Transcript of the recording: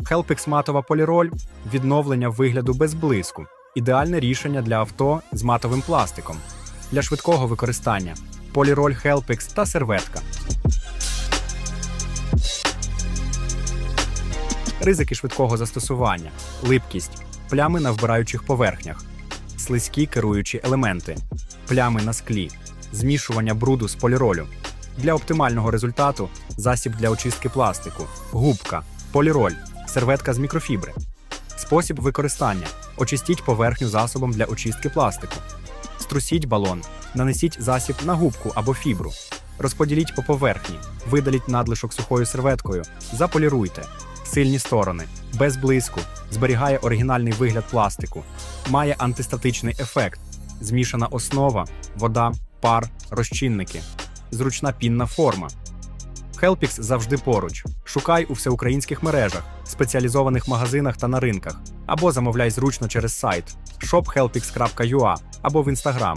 Helpix матова поліроль відновлення вигляду без блиску. Ідеальне рішення для авто з матовим пластиком. Для швидкого використання. Поліроль Helpix та серветка. Ризики швидкого застосування, липкість, плями на вбираючих поверхнях, слизькі керуючі елементи, плями на склі, змішування бруду з поліролю. Для оптимального результату засіб для очистки пластику, губка, поліроль, серветка з мікрофібри. Спосіб використання: очистіть поверхню засобом для очистки пластику. Струсіть балон, нанесіть засіб на губку або фібру. Розподіліть по поверхні, видаліть надлишок сухою серветкою, заполіруйте. Сильні сторони, без блиску, зберігає оригінальний вигляд пластику, має антистатичний ефект, змішана основа, вода, пар, розчинники, зручна пінна форма. Helpix завжди поруч. Шукай у всеукраїнських мережах, спеціалізованих магазинах та на ринках, або замовляй зручно через сайт shophelpix.ua або в Instagram